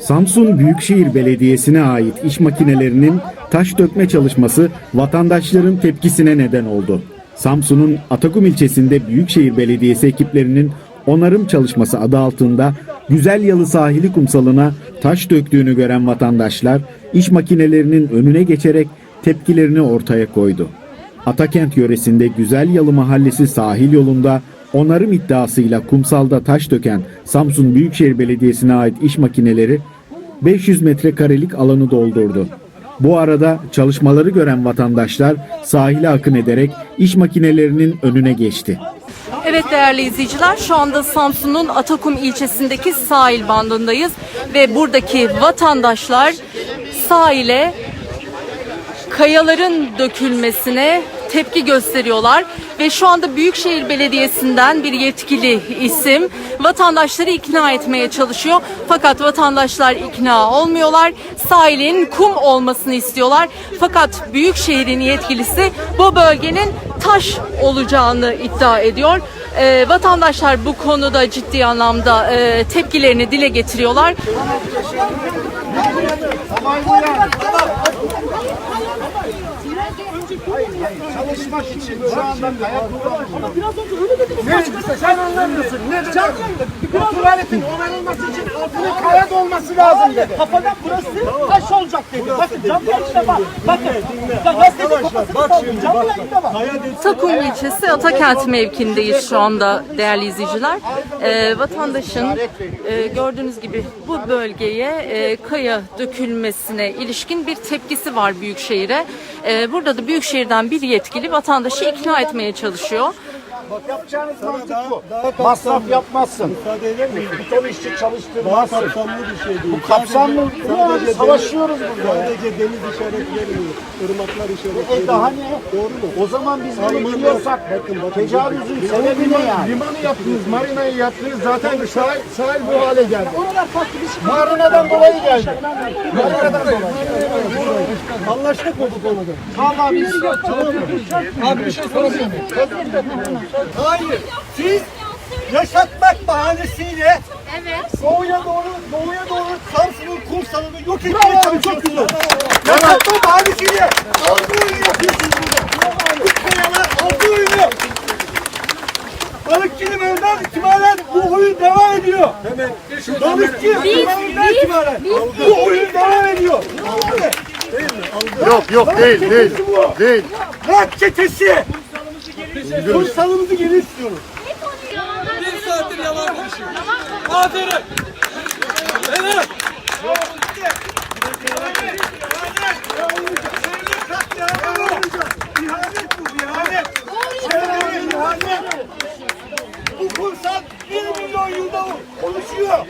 Samsun Büyükşehir Belediyesi'ne ait iş makinelerinin taş dökme çalışması vatandaşların tepkisine neden oldu. Samsun'un Atakum ilçesinde Büyükşehir Belediyesi ekiplerinin onarım çalışması adı altında Güzel Yalı sahili kumsalına taş döktüğünü gören vatandaşlar iş makinelerinin önüne geçerek tepkilerini ortaya koydu. Atakent yöresinde Güzel Yalı Mahallesi sahil yolunda onarım iddiasıyla kumsalda taş döken Samsun Büyükşehir Belediyesi'ne ait iş makineleri 500 metrekarelik alanı doldurdu. Bu arada çalışmaları gören vatandaşlar sahile akın ederek iş makinelerinin önüne geçti. Evet değerli izleyiciler şu anda Samsun'un Atakum ilçesindeki sahil bandındayız ve buradaki vatandaşlar sahile kayaların dökülmesine tepki gösteriyorlar ve şu anda Büyükşehir Belediyesi'nden bir yetkili isim vatandaşları ikna etmeye çalışıyor. Fakat vatandaşlar ikna olmuyorlar. Sahilin kum olmasını istiyorlar. Fakat Büyükşehir'in yetkilisi bu bölgenin taş olacağını iddia ediyor. Ee, vatandaşlar bu konuda ciddi anlamda e, tepkilerini dile getiriyorlar. Çalışmak için şu anda kaya kullanılıyor. Biraz önce öyle dediniz. Ne? Sen anlamıyorsun. Ne dedi? Bu tuvaletin onarılması için altının kaya dolması lazım dedi. Kafadan burası taş olacak dedi. Bakın cam yayında bak. Bakın. Ya kafasını saldım. Cam yayında bak. Takum ilçesi Atakent mevkindeyiz şu anda değerli izleyiciler. Ee, vatandaşın e, gördüğünüz gibi bu bölgeye e, kaya dökülmesine ilişkin bir tepkisi var Büyükşehir'e. Ee, burada da Büyükşehir'den bir yetkili vatandaşı ikna etmeye çalışıyor. Yapacağınız mantık bu. Masraf yapmazsın. Beton işçi çalıştırmazsın. kapsamlı bir şey değil. Bu kapsamlı. Sadece- Yani savaşıyoruz burada. ya. Sadece deniz işaretleri, ırmaklar işaretleri. E daha ne? Doğru mu? O zaman biz bunu Almanlar- biliyorsak Bakın, bakın, tecavüzün sebebi ne yani? Limanı yaptınız, marinayı yaptınız. Zaten sahil, sahil bu hale geldi. Oralar farklı bir şey. Marinadan dolayı geldi. Marinadan dolayı. Anlaştık mı bu konuda? Tamam biz Abi bir şey sorabilir miyim? Hayır. Siz yaşatmak bahanesiyle doğuya doğru, doğuya doğru Samsun'un kumsalını yok etmeye çalışıyorsunuz. Yaşatma bahanesiyle altı oyunu yapıyorsunuz burada. Bu kayalar altı oyunu. Balıkçı limanından itibaren bu oyun devam ediyor. Balıkçı limanından itibaren bu oyun devam ediyor. Yok yok değil değil. Değil. Rak çetesi. Kumsalımızı geri istiyoruz. Bir saattir yalan konuşuyor. Aferin. Evet. Bu, kumsal bir milyon yılda konuşuyor.